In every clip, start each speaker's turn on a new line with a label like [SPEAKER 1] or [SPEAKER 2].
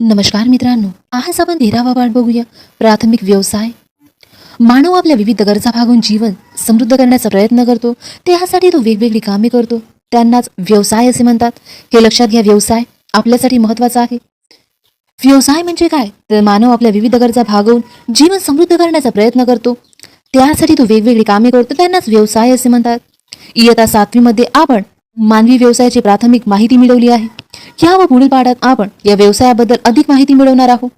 [SPEAKER 1] नमस्कार मित्रांनो आज आपण तेरावा पाठ बघूया. प्राथमिक व्यवसाय. मानव आपल्या विविध गरजा भागून जीवन समृद्ध करण्याचा प्रयत्न करतो. त्यासाठी तो वेगवेगळी कामे करतो. त्यांनाच व्यवसाय असे म्हणतात. हे लक्षात घ्या व्यवसाय आपल्यासाठी महत्त्वाचा आहे. व्यवसाय म्हणजे काय? तर मानव आपल्या विविध गरजा भागवून जीवन समृद्ध करण्याचा प्रयत्न करतो. त्यासाठी तो वेगवेगळी कामे करतो. त्यांनाच व्यवसाय असे म्हणतात. इयता सातवीमध्ये आपण मानवी व्यवसायाची प्राथमिक माहिती मिळवली आहे. या व पुढील पाठात आपण या व्यवसायाबद्दल अधिक माहिती मिळवणार आहोत.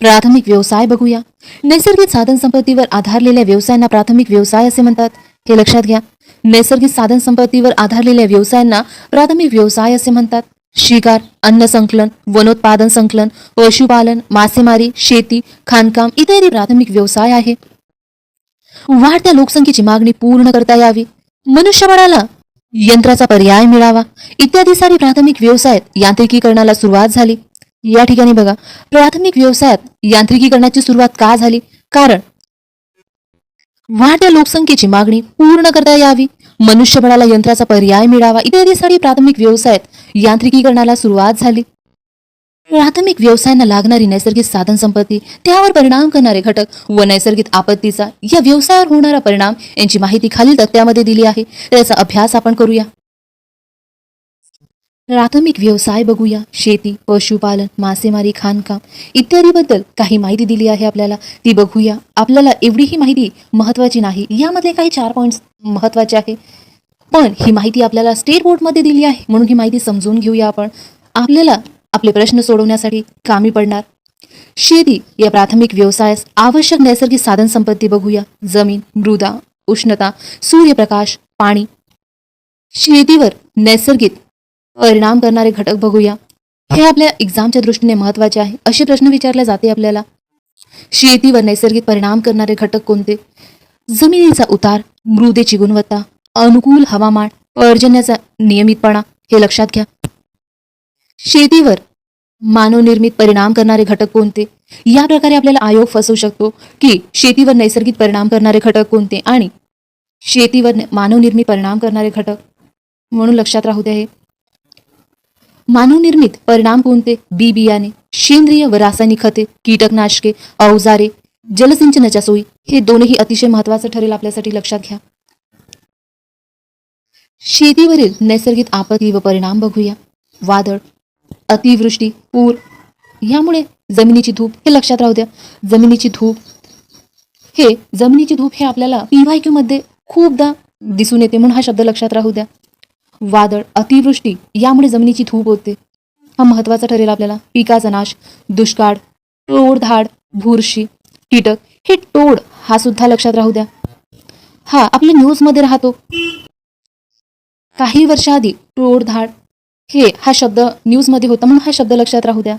[SPEAKER 1] प्राथमिक व्यवसाय बघूया. नैसर्गिक साधन संपत्तीवर आधारलेल्या व्यवसायांना प्राथमिक व्यवसाय असे म्हणतात. हे लक्षात घ्या. नैसर्गिक साधन संपत्तीवर आधारलेल्या व्यवसायांना प्राथमिक व्यवसाय असे म्हणतात. शिकार अन्न संकलन वनोत्पादन संकलन पशुपालन मासेमारी शेती खाणकाम इत्यादी प्राथमिक व्यवसाय आहे. वाढत्या लोकसंख्येची मागणी पूर्ण करता यावी. मनुष्यबळाला यंत्राचा पर्याय मिळावा. इत्यादीसाठी प्राथमिक व्यवसायात यांत्रिकीकरणाला सुरुवात झाली. या ठिकाणी बघा प्राथमिक व्यवसायात यांत्रिकीकरणाची सुरुवात का झाली? कारण वाढत्या लोकसंख्येची मागणी पूर्ण करता यावी. मनुष्यबळाला यंत्राचा पर्याय मिळावा. इत्यादीसाठी प्राथमिक व्यवसायात यांत्रिकीकरणाला सुरुवात झाली. प्राथमिक व्यवसायांना लागणारी नैसर्गिक साधन संपत्ती त्यावर परिणाम करणारे घटक व नैसर्गिक आपत्तीचा या व्यवसायावर होणारा परिणाम यांची माहिती खालील तक्त्यामध्ये दिली आहे. त्याचा अभ्यास आपण करूया. प्राथमिक व्यवसाय बघूया. शेती पशुपालन मासेमारी खाणकाम इत्यादीबद्दल काही माहिती दिली आहे आपल्याला. ती बघूया. आपल्याला एवढीही माहिती महत्वाची नाही. यामध्ये काही चार पॉईंट्स महत्त्वाचे आहे. पण ही माहिती आपल्याला स्टेट बोर्डमध्ये दिली आहे. म्हणून ही माहिती समजून घेऊया आपण. आपल्याला आपले प्रश्न सोडवण्यासाठी कामी पडणार. शेती या प्राथमिक व्यवसायास आवश्यक नैसर्गिक साधन संपत्ती बघूया. जमीन मृदा उष्णता सूर्यप्रकाश पाणी. शेतीवर नैसर्गिक परिणाम करणारे घटक बघूया. हे आपल्या एक्झामच्या दृष्टीने महत्त्वाचे आहे असे प्रश्न विचारले जाते आपल्याला. शेतीवर नैसर्गिक परिणाम करणारे घटक कोणते? जमिनीचा उतार मृदेची गुणवत्ता अनुकूल हवामान पर्जन्याचा नियमितपणा हे लक्षात घ्या. शेतीवर मानवनिर्मित परिणाम करणारे घटक कोणते? या प्रकारे आपल्याला आयोग फसवू शकतो की शेतीवर नैसर्गिक परिणाम करणारे घटक कोणते आणि शेतीवर मानवनिर्मित परिणाम करणारे घटक? म्हणून लक्षात राहू द्या हे. मानवनिर्मित परिणाम कोणते? बी बियाणे सेंद्रिय व रासायनिक खते कीटकनाशके अवजारे जलसिंचनाच्या सोयी. हे दोनही अतिशय महत्वाचं ठरेल आपल्यासाठी. लक्षात घ्या. शेतीवरील नैसर्गिक आपत्ती व परिणाम बघूया. वादळ अतिवृष्टी पूर यामुळे जमिनीची धूप हे लक्षात राहू द्या. जमिनीची धूप हे जमिनीची धूप हे आपल्याला पीवाय क्यू मध्ये खूपदा दिसून येते म्हणून हा शब्द लक्षात राहू द्या. वादळ अतिवृष्टी यामुळे जमिनीची धूप होते. हा महत्त्वाचा ठरेल आपल्याला. पिकाचा नाश दुष्काळ टोळधाड बुरशी कीटक हे टोड हा सुद्धा लक्षात राहू द्या. हा आपल्या न्यूजमध्ये राहतो. काही वर्षाआधी टोळधाड हे हा शब्द न्यूजमध्ये होता म्हणून हा शब्द लक्षात राहू द्या.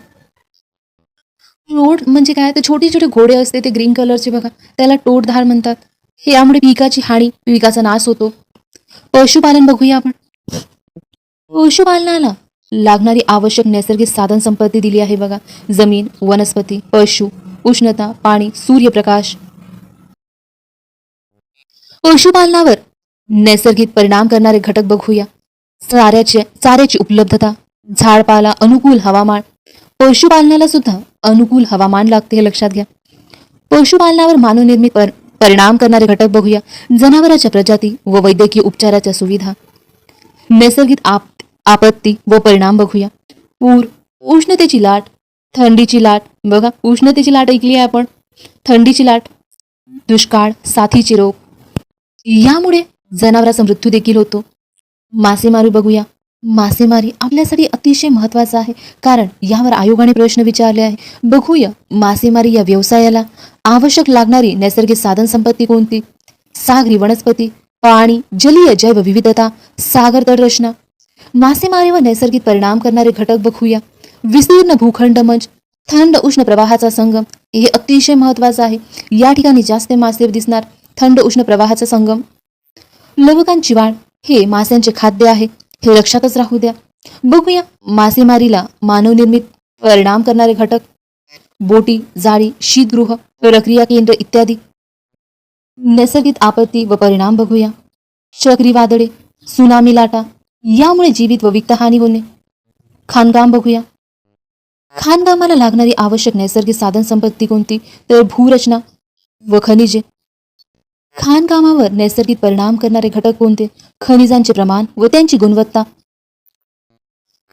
[SPEAKER 1] टोड म्हणजे काय? तर छोटे छोटे घोडे असते ते ग्रीन कलरचे बघा. त्याला टोडधार म्हणतात. हे यामुळे पिकाची हानी पिकाचा नाश होतो. पशुपालन बघूया आपण. पशुपालनाला लागणारी आवश्यक नैसर्गिक साधन संपत्ती दिली आहे बघा. जमीन वनस्पती पशु उष्णता पाणी सूर्यप्रकाश. पशुपालनावर नैसर्गिक परिणाम करणारे घटक बघूया. चाऱ्याचे चाऱ्याची उपलब्धता. झाडपाला अनुकूल हवामान. पशुपालनाला सुद्धा अनुकूल हवामान लागते हे लक्षात घ्या. पशुपालनावर मानवनिर्मित पर परिणाम करणारे घटक बघूया. जनावरांच्या प्रजाती व वैद्यकीय उपचाराच्या सुविधा. नैसर्गिक आप आपत्ती व परिणाम बघूया. पूर उष्णतेची लाट. थंडीची लाट. बघा उष्णतेची लाट ऐकली आहे आपण. थंडीची लाट. दुष्काळ साथीचे रोग. यामुळे जनावरांचा मृत्यू देखील होतो. मासेमारी बघूया. मासेमारी आपल्यासाठी अतिशय महत्वाचं आहे. कारण यावर आयोगाने प्रश्न विचारले आहे बघूया मासेमारी या व्यवसायाला आवश्यक लागणारी नैसर्गिक साधन संपत्ती कोणती? सागरी वनस्पती पाणी जलीय जैवविविधता सागर तटरचना. मासेमारीवर नैसर्गिक परिणाम करणारे घटक बघूया. विस्तीर्ण भूखंड मंच थंड उष्ण प्रवाहाचा संगम हे अतिशय महत्वाचं आहे. या ठिकाणी जास्त मासे दिसणार थंड उष्ण प्रवाहाचा संगम. लवकांची वाढ हे माशांचे खाद्य आहे. हे लक्षातच राहू द्या. बघूया मासेमारीला मानवनिर्मित परिणाम करणारे घटक. बोटी जाळी शीतगृह प्रक्रिया केंद्र इत्यादी. नैसर्गिक आपत्ती व परिणाम बघूया. चक्रीवादळे सुनामी लाटा यामुळे जीवित व वित्तहानी होणे. खाणकाम बघूया. खाणकामाला लागणारी आवश्यक नैसर्गिक साधन संपत्ती कोणती? तर भूरचना व खनिजे. खाणकामावर नैसर्गिक परिणाम करणारे घटक कोणते? खनिजांचे प्रमाण व त्यांची गुणवत्ता.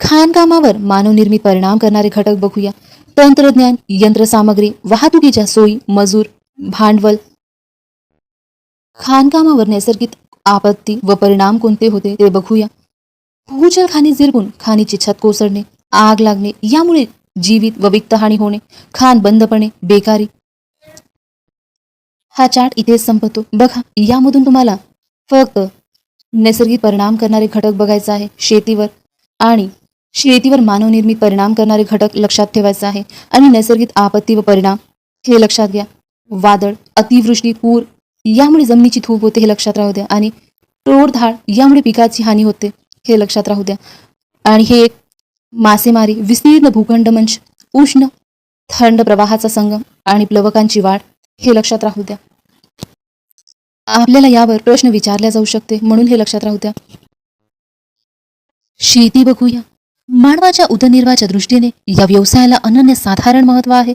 [SPEAKER 1] खाणकामावर मानवनिर्मित परिणाम करणारे घटक बघूया. तंत्रज्ञान यंत्रसामग्री वाहतुकीच्या सोयी मजूर भांडवल. खाणकामावर नैसर्गिक आपत्ती व परिणाम कोणते होते ते बघूया. भूजल खाणी झिरपून खाणीची छत कोसळणे आग लागणे यामुळे जीवित व वित्तहानी होणे खाण बंद पडणे बेकारी. हा चार्ट इथेच संपतो. बघा यामधून तुम्हाला फक्त नैसर्गिक परिणाम करणारे घटक बघायचा आहे शेतीवर. आणि शेतीवर मानवनिर्मित परिणाम करणारे घटक लक्षात ठेवायचा आहे. आणि नैसर्गिक आपत्ती व परिणाम हे लक्षात घ्या. वादळ अतिवृष्टी पूर यामुळे जमिनीची धूप होते हे लक्षात राहू द्या. आणि टोळधाड यामुळे पिकाची हानी होते हे लक्षात राहू द्या. आणि हे एक मासेमारी विस्तीर्ण भूखंड मंच उष्ण थंड प्रवाहाचा संगम आणि प्लवकांची वाढ हे लक्षात राहू द्या. आपल्याला यावर प्रश्न विचारल्या जाऊ शकते म्हणून हे लक्षात राहू द्या. शेती बघूया. मानवाच्या उदरनिर्वाहाच्या दृष्टीने या व्यवसायाला अनन्य साधारण महत्त्व आहे.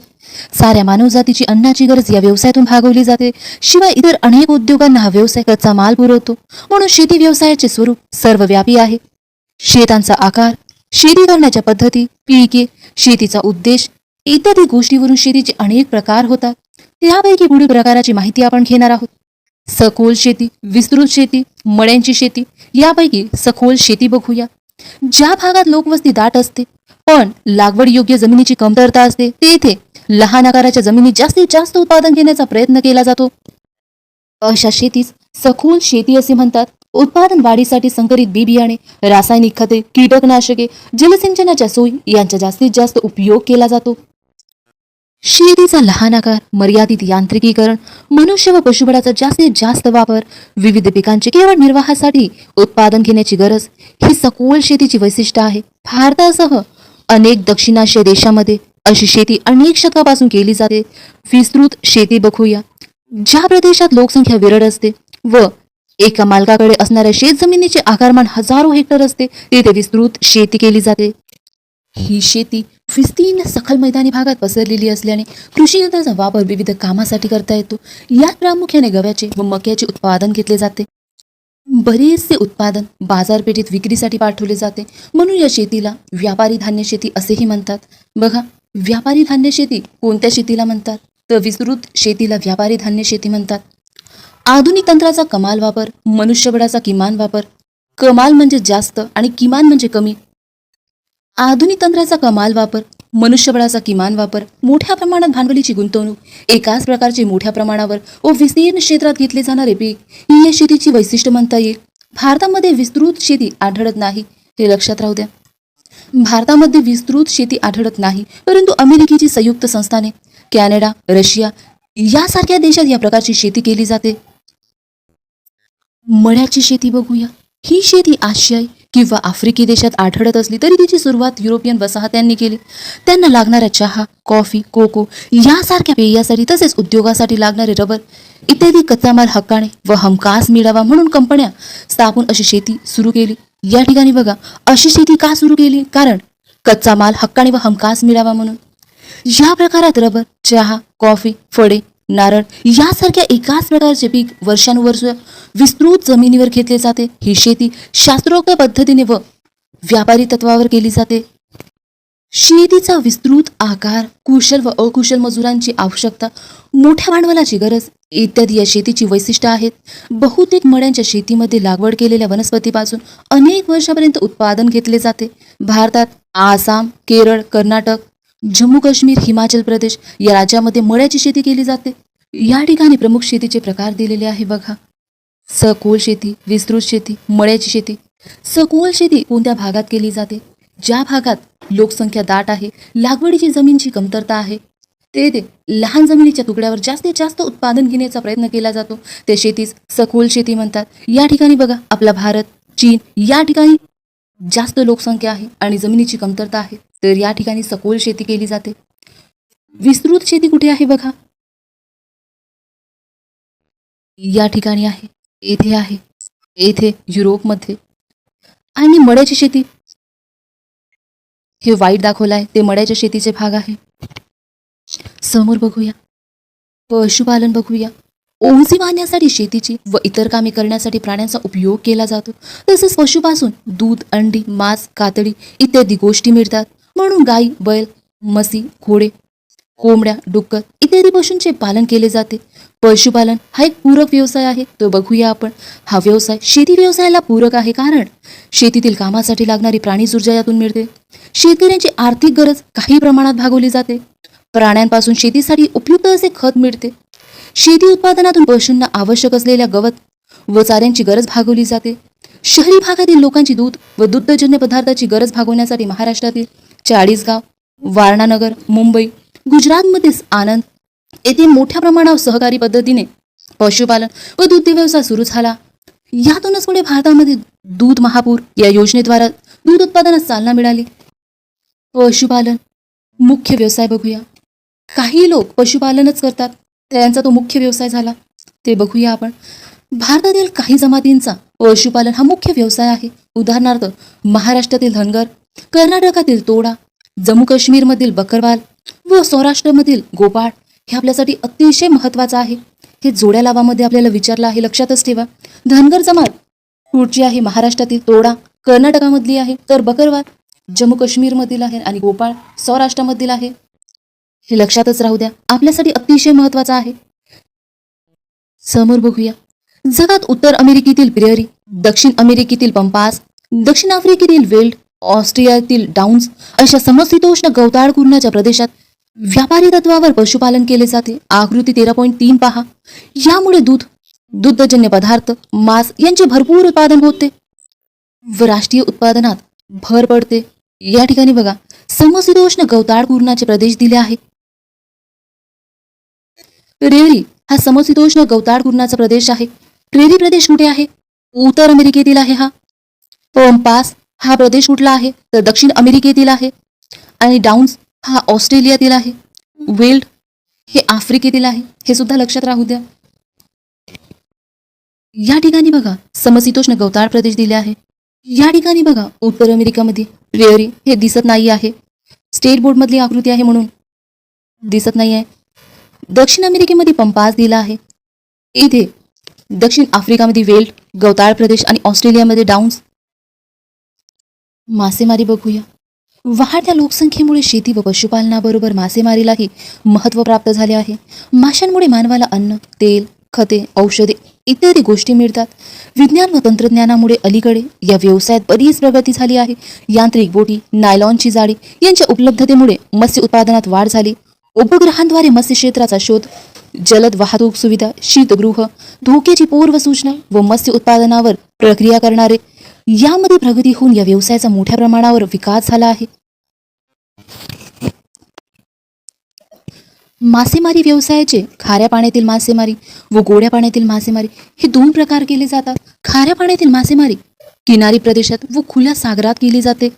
[SPEAKER 1] साऱ्या मानवजातीची अन्नाची गरज या व्यवसायातून भागवली जाते. शिवाय इतर अनेक उद्योगांना हा व्यवसाय कच्चा माल पुरवतो. म्हणून शेती व्यवसायाचे स्वरूप सर्वव्यापी आहे. शेतांचा आकार शेती करण्याच्या पद्धती पिके शेतीचा उद्देश इत्यादी गोष्टीवरून शेतीचे अनेक प्रकार होतात. त्यापैकी पुढील प्रकाराची माहिती आपण घेणार आहोत. सखोल शेती विस्तृत शेती मळ्यांची शेती यापैकी सखोल शेती बघूया. ज्या भागात लोकवस्ती दाट असते पण लागवड योग्य जमिनीची कमतरता असते तेथे लहान आकाराच्या जमिनीत जास्तीत जास्त उत्पादन घेण्याचा प्रयत्न केला जातो. अशा शेतीस सखोल शेती असे म्हणतात. उत्पादन वाढीसाठी संकरित बी बियाणे रासायनिक खते कीटकनाशके जलसिंचनाच्या सोयी यांचा जास्तीत जास्त उपयोग केला जातो. शेतीचा लहान आकार मर्यादित यांत्रिकीकरण मनुष्य व पशुबळाचा जास्तीत जास्त वापर विविध पिकांचे केवळ निर्वाहासाठी उत्पादन घेण्याची गरज ही सखोल शेतीची वैशिष्ट्य आहे. भारतासह अनेक दक्षिणाशिया देशामध्ये अशी शेती अनेक शतकापासून केली जाते. विस्तृत शेती बघूया. ज्या प्रदेशात लोकसंख्या विरळ असते व एका मालकाकडे असणाऱ्या शेतजमिनीचे आकारमान हजारो हेक्टर असते तेथे विस्तृत शेती केली जाते. ही शेती विस्तीर्ण सखल मैदानी भागात पसरलेली असल्याने कृषी यंत्राचा वापर विविध कामासाठी करता येतो. यात प्रामुख्याने गव्याचे व मक्याचे उत्पादन घेतले जाते. बरेचसे उत्पादन बाजारपेठेत विक्रीसाठी पाठवले जाते. म्हणून या शेतीला व्यापारी धान्य शेती असेही म्हणतात. बघा व्यापारी धान्य शेती कोणत्या शेतीला म्हणतात? तर विस्तृत शेतीला व्यापारी धान्य शेती म्हणतात. आधुनिक तंत्राचा कमाल वापर मनुष्यबळाचा किमान वापर. कमाल म्हणजे जास्त आणि किमान म्हणजे कमी. आधुनिक तंत्राचा कमाल वापर मनुष्यबळाचा किमान वापर मोठ्या प्रमाणात भांडवलीची गुंतवणूक एकाच प्रकारचे मोठ्या प्रमाणावर व विस्तीर्ण क्षेत्रात घेतले जाणारे पीक ही या शेतीची वैशिष्ट्य म्हणता येईल. भारतामध्ये विस्तृत शेती आढळत नाही हे लक्षात राहू द्या. भारतामध्ये विस्तृत शेती आढळत नाही परंतु अमेरिकेची संयुक्त संस्थाने कॅनडा रशिया यासारख्या देशात या प्रकारची शेती केली जाते. मळ्याची शेती बघूया. ही शेती आशियाई किंवा आफ्रिकी देशात आढळत असली तरी तिची सुरुवात युरोपियन वसाहत्यांनी केली. त्यांना लागणाऱ्या चहा कॉफी कोको यासारख्या पेयासाठी तसेच उद्योगासाठी लागणारे रबर इत्यादी कच्चा माल हक्काने व हमखास मिळावा म्हणून कंपन्या स्थापून अशी शेती सुरू केली. या ठिकाणी बघा अशी शेती का सुरू केली? कारण कच्चा माल हक्काने व हमखास मिळावा म्हणून. या प्रकारात रबर चहा कॉफी फळे नारळ. यासारख्या एकाच प्रकारचे पीक वर्षानुवर्ष विस्तृत जमिनीवर घेतले जाते ही शेती शास्त्रोक्त पद्धतीने व व्यापारी तत्वावर केली जाते. शेतीचा विस्तृत आकार कुशल व अकुशल मजुरांची आवश्यकता मोठ्या भांडवलाची गरज इत्यादी या शेतीची वैशिष्ट्य आहेत. बहुतेक मळ्यांच्या शेतीमध्ये लागवड केलेल्या वनस्पतीपासून अनेक वर्षापर्यंत उत्पादन घेतले जाते. भारतात आसाम केरळ कर्नाटक जम्मू काश्मीर हिमाचल प्रदेश या राज्यामध्ये मळ्याची शेती केली जाते. या ठिकाणी प्रमुख शेतीचे प्रकार दिलेले आहे बघा. सखोल शेती विस्तृत शेती मळ्याची शेती. सखोल शेती कोणत्या भागात केली जाते? ज्या भागात लोकसंख्या दाट आहे लागवडीची जमीनची कमतरता आहे ते ते लहान जमिनीच्या तुकड्यावर जास्तीत जास्त उत्पादन घेण्याचा प्रयत्न केला जातो. ते शेतीस सखोल शेती म्हणतात. या ठिकाणी बघा आपला भारत चीन या ठिकाणी जास्त लोकसंख्या आहे आणि जमिनीची कमतरता आहे. तर या ठिकाणी सखोल शेती केली जाते. विस्तृत शेती कुठे आहे बघा? या ठिकाणी आहे. येथे आहे. येथे युरोपमध्ये. आणि मड्याची शेती. हे वाईट दाखवलाय ते मड्याच्या शेतीचे भाग आहे. समोर बघूया. पशुपालन बघूया. ओझी बांधण्यासाठी शेतीची व इतर कामे करण्यासाठी प्राण्यांचा उपयोग केला जातो. तसेच पशुपासून दूध अंडी मांस कातडी इत्यादी गोष्टी मिळतात. म्हणून गाई बैल म्हशी घोडे कोंबड्या डुक्कर इत्यादी पशूंचे पालन केले जाते. पशुपालन हा एक पूरक व्यवसाय आहे. तो बघूया आपण. हा व्यवसाय शेती व्यवसायाला पूरक आहे कारण शेतीतील कामासाठी लागणारी प्राणीज ऊर्जा यातून मिळते. शेतकऱ्यांची आर्थिक गरज काही प्रमाणात भागवली जाते. प्राण्यांपासून शेतीसाठी उपयुक्त असे खत मिळते. शेती उत्पादनातून पशूंना आवश्यक असलेल्या गवत व चाऱ्यांची गरज भागवली जाते. शहरी भागातील लोकांची दूध व दुग्धजन्य पदार्थाची गरज भागवण्यासाठी महाराष्ट्रातील चाळीसगाव वारणानगर मुंबई गुजरातमध्येच आनंद. येथे मोठ्या प्रमाणावर सहकारी पद्धतीने पशुपालन व दुग्ध व्यवसाय सुरू झाला. यातूनच पुढे भारतामध्ये दूध महापूर या योजनेद्वारा दूध उत्पादनास चालना मिळाली. पशुपालन मुख्य व्यवसाय बघूया. काही लोक पशुपालनच करतात. त्यांचा तो मुख्य व्यवसाय झाला. ते बघूया आपण. भारतातील काही जमातींचा पशुपालन हा मुख्य व्यवसाय आहे. उदाहरणार्थ महाराष्ट्रातील धनगर कर्नाटकातील तोडा जम्मू काश्मीरमधील बकरवाल व सौराष्ट्रामधील गोपाळ हे आपल्यासाठी अतिशय महत्वाचं आहे. हे जोड्या लावामध्ये आपल्याला विचारलं आहे लक्षातच ठेवा. धनगर जमात पुढची आहे महाराष्ट्रातील तोडा कर्नाटकामधली आहे तर बकरवाल जम्मू काश्मीरमधील आहे आणि गोपाळ सौराष्ट्रामधील आहे. हे लक्षातच राहू द्या आपल्यासाठी अतिशय महत्वाचं आहे. समोर बघूया. जगात उत्तर अमेरिकेतील प्रेअरी दक्षिण अमेरिकेतील पंपास दक्षिण आफ्रिकेतील वेल्ड ऑस्ट्रियातील डाउन्स अशा समशीतोष्ण गवताळ कुरणाच्या प्रदेशात व्यापारी तत्वावर पशुपालन केले जाते. आकृती तेरा पॉईंट तीन पहा. यामुळे दूध दुग्धजन्य पदार्थ मांस यांचे भरपूर उत्पादन होते व राष्ट्रीय उत्पादनात भर पडते. या ठिकाणी बघा समशीतोष्ण गवताळ कुरणाचे प्रदेश दिले आहे. रेरी हा समशीतोष्ण गवताळ कुरणाचा प्रदेश आहे. प्रेरी प्रदेश कुठे आहे? उत्तर अमेरिकेतील आहे हा. पंपास हा प्रदेश कुठला आहे? तर दक्षिण अमेरिकेतील आहे. आणि डाऊन्स हा ऑस्ट्रेलियातील आहे. वेल्ड हे आफ्रिकेतील आहे. हे सुद्धा लक्षात राहू द्या. या ठिकाणी बघा समशीतोष्ण गवताळ प्रदेश दिले आहे. या ठिकाणी बघा उत्तर अमेरिकामध्ये प्रेअरी हे दिसत नाही आहे. स्टेट बोर्डमधली आकृती आहे म्हणून दिसत नाही आहे. दक्षिण अमेरिकेमध्ये पंपास दिला आहे. इथे दक्षिण आफ्रिकामध्ये वेल्ड गवताळ प्रदेश आणि ऑस्ट्रेलियामध्ये डाऊन्स. मासेमारी बघूया. वाढत्या लोकसंख्येमुळे शेती व पशुपालनाबरोबर मासेमारीलाही महत्त्व प्राप्त झाले आहे. माशांमुळे मानवाला अन्न तेल खते औषधे इत्यादी गोष्टी मिळतात. विज्ञान व तंत्रज्ञानामुळे अलीकडे या व्यवसायात बरीच प्रगती झाली आहे. यांत्रिक बोटी नायलॉनची जाळी यांच्या उपलब्धतेमुळे मत्स्य उत्पादनात वाढ झाली. उपग्रहांद्वारे मत्स्य क्षेत्राचा शोध जलद वाहतूक सुविधा शीतगृह धोक्याची पूर्व सूचना व मत्स्य उत्पादनावर प्रक्रिया करणारे यामध्ये प्रगती होऊन या व्यवसायाचा मोठ्या प्रमाणावर विकास झाला आहे. मासेमारी व्यवसायाचे खाऱ्या पाण्यातील मासेमारी व गोड्या पाण्यातील मासेमारी हे दोन प्रकार केले जातात. खाऱ्या पाण्यातील मासेमारी किनारी प्रदेशात व खुल्या सागरात केली जाते.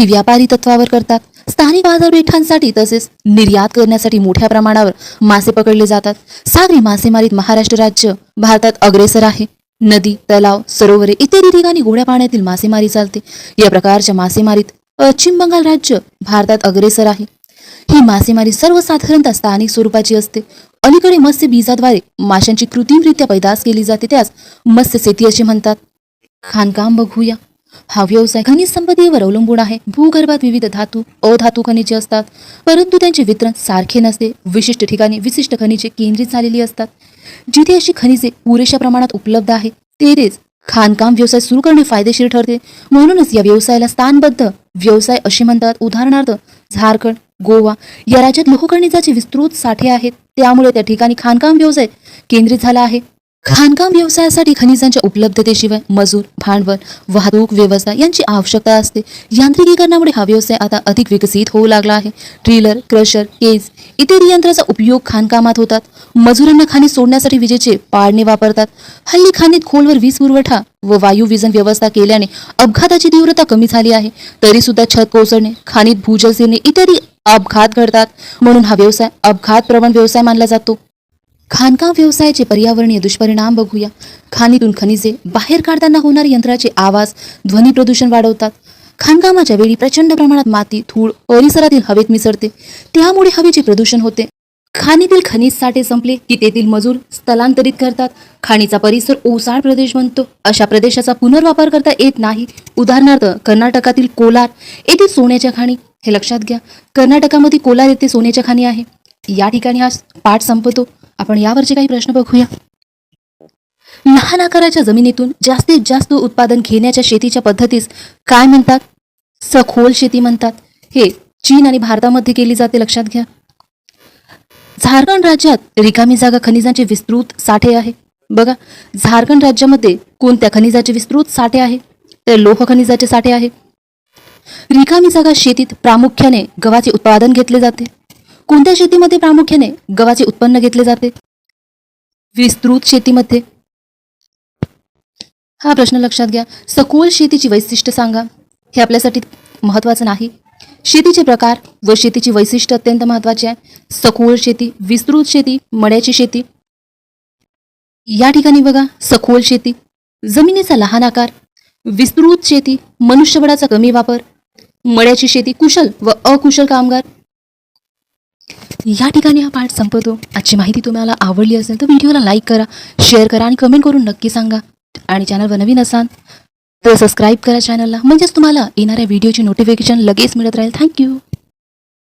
[SPEAKER 1] ती व्यापारी तत्वावर करतात. स्थानिक बाजारपेठांसाठी तसेच निर्यात करण्यासाठी मोठ्या प्रमाणावर मासे पकडले जातात. सागरी मासेमारीत महाराष्ट्र राज्य भारतात अग्रेसर आहे. नदी तलाव सरोवरे इत्यादी ठिकाणी गोड्या पाण्यातील मासेमारी चालते. या प्रकारच्या मासेमारीत पश्चिम बंगाल राज्य भारतात अग्रेसर आहे. ही मासेमारी सर्वसाधारणतः स्थानिक स्वरूपाची असते. अलीकडे मत्स्य बीजाद्वारे माशांची कृत्रिमरित्या पैदास केली जाते त्यास मत्स्य शेती असे म्हणतात. खाणकाम बघूया. हा व्यवसाय खनिज संपत्तीवर अवलंबून आहे. भूगर्भात विविध धातू अधातू खनिजे असतात. परंतु त्यांचे वितरण सारखे नसते. विशिष्ट ठिकाणी विशिष्ट खनिजे केंद्रित झालेली असतात. जिथे अशी खनिजे पुरेशा प्रमाणात उपलब्ध आहे तेथेच खाणकाम व्यवसाय सुरू करणे फायदेशीर ठरते. म्हणूनच या व्यवसायाला स्थानबद्ध व्यवसाय असे म्हणतात. उदाहरणार्थ झारखंड गोवा या राज्यात लोहखनिजाचे विस्तृत साठे आहेत. त्यामुळे त्या ठिकाणी खाणकाम व्यवसाय केंद्रित झाला आहे. खाणकाम व्यवसायासाठी खनिजांच्या उपलब्धतेशिवाय मजूर भांडवल वाहतूक व्यवस्था यांची आवश्यकता असते. यांत्रिकीकरणामुळे हा व्यवसाय आता अधिक विकसित होऊ लागला आहे. ट्रिलर क्रशर केज इत्यादी यंत्राचा उपयोग खाणकामात होतात. मजुरांना खाणी सोडण्यासाठी विजेचे पाळणे वापरतात. हल्ली खाणीत खोलवर वीज पुरवठा व वायू विजन व्यवस्था केल्याने अपघाताची तीव्रता कमी झाली आहे. तरी सुद्धा छत कोसळणे खाणीत भूजल शिरणे इत्यादी अपघात घडतात. म्हणून हा व्यवसाय अपघात प्रवण व्यवसाय मानला जातो. खाणकाम व्यवसायाचे पर्यावरणीय दुष्परिणाम बघूया. खाणीतून खनिजे बाहेर काढताना होणारे यंत्राचे आवाज ध्वनी प्रदूषण वाढवतात. खाणकामाच्या वेळी प्रचंड प्रमाणात माती धूळ परिसरातील हवेत मिसळते. त्यामुळे हवेचे प्रदूषण होते. खाणीतील खनिज साठे संपले की तेथील मजूर स्थलांतरित करतात. खाणीचा परिसर ओसाड प्रदेश बनतो. अशा प्रदेशाचा पुनर्वापर करता येत नाही. उदाहरणार्थ कर्नाटकातील कोलार येथे सोन्याच्या खाणी. हे लक्षात घ्या. कर्नाटकामध्ये कोलार येथे सोन्याच्या खाणी आहे. या ठिकाणी हा पाठ संपतो. आपण यावरचे काही प्रश्न बघूया. लहान आकाराच्या जमिनीतून जास्तीत जास्त उत्पादन घेण्याच्या शेतीच्या पद्धतीस काय म्हणतात? सखोल शेती म्हणतात. हे चीन आणि भारतामध्ये केली जाते लक्षात घ्या. झारखंड राज्यात रिकामी जागा खनिजांचे विस्तृत साठे आहे. बघा झारखंड राज्यामध्ये कोणत्या खनिजाचे विस्तृत साठे आहे? तर लोह खनिजाचे साठे आहे. रिकामी जागा शेतीत प्रामुख्याने गव्हाचे उत्पादन घेतले जाते. कोणत्या शेतीमध्ये प्रामुख्याने गव्हाचे उत्पन्न घेतले जाते? विस्तृत शेतीमध्ये. हा प्रश्न लक्षात घ्या. सखोल शेतीची वैशिष्ट्य सांगा. हे आपल्यासाठी महत्त्वाचं नाही. शेतीचे प्रकार व शेतीची वैशिष्ट्य अत्यंत महत्त्वाची आहे. सखोल शेती विस्तृत शेती मड्याची शेती. या ठिकाणी बघा सखोल शेती जमिनीचा लहान आकार विस्तृत शेती मनुष्यबळाचा कमी वापर मड्याची शेती कुशल व अकुशल कामगार. या ठिकाणी हा पाठ संपतो आजची माहिती तुम्हाला आवडली असेल तर व्हिडिओला लाईक करा शेअर करा आणि कमेंट करून नक्की सांगा. आणि चॅनलवर नवीन असाल तर सबस्क्राईब करा चॅनलला म्हणजेच तुम्हाला येणाऱ्या व्हिडिओची नोटिफिकेशन लगेच मिळत राहील. थँक्यू